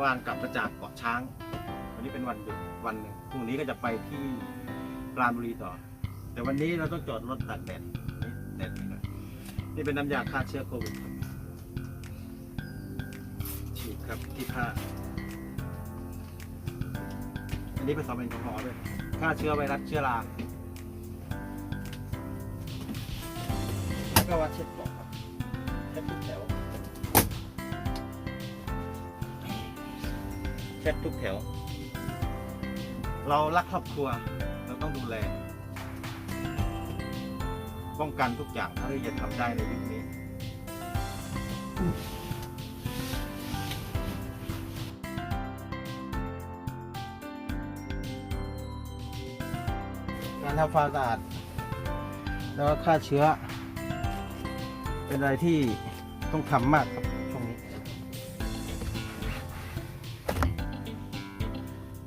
วานกลับมาจากเกาะช้าง วันนี้เป็นวันหยุดวันหนึ่งพรุ่งนี้ก็จะไปที่ปราณบุรีต่อ แต่วันนี้เราต้องจอดรถตากแดดนี่แดดนี่หน่อยนี่เป็นน้ำยาฆ่าเชื้อโควิดฉีดครับที่ผ้าอันนี้ผสมแอลกอฮอล์ด้วยฆ่าเชื้อไวรัสเชื้อราแล้วก็วัดเช็ดปอก เช็ดทุกแถว เรารักครอบครัว เราต้องดูแล ป้องกันทุกอย่างเท่าที่จะทำได้ในยุคนี้ การทำความสะอาดแล้วก็ฆ่าเชื้อ เป็นอะไรที่ต้องทำมากครับ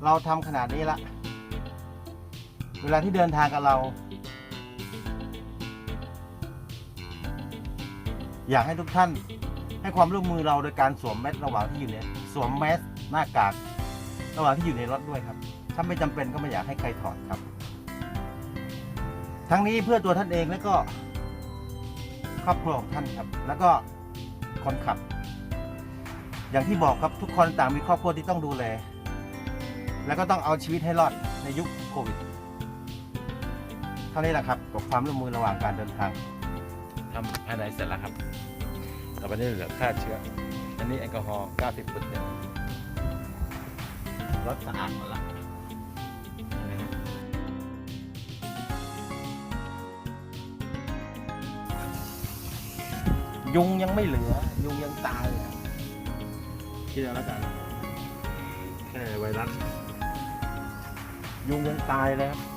เราทำขนาดนี้ละ เวลาที่เดินทางกับเรา อยากให้ทุกท่านให้ความร่วมมือเราโดยการสวมแมสระหว่างที่อยู่ในสวมแมสหน้ากาก ระหว่างที่อยู่ในรถด้วยครับ ถ้าไม่จำเป็นก็ไม่อยากให้ใครถอดครับ ทั้งนี้เพื่อตัวท่านเองแล้วก็ ครอบครัวของท่านครับ แล้วก็คนขับ อย่างที่บอกครับทุกคนต่างมีครอบครัวที่ต้องดูแล แล้วก็ต้องเอาชีวิตให้รอดในยุคโควิด เท่านี้แหละครับกับความร่วมมือระหว่างการเดินทางทำภายในเสร็จแล้วครับ ต่อไปนี้เหลือฆ่าเชื้อ อันนี้แอลกอฮอล์90เปอร์เซ็นต์รถสะอาดหมดละยุงยังไม่เหลือ ยุงยังตายอะคิดเอาแล้วกันแค่ไวรัส ยุงยังตายเลยครับ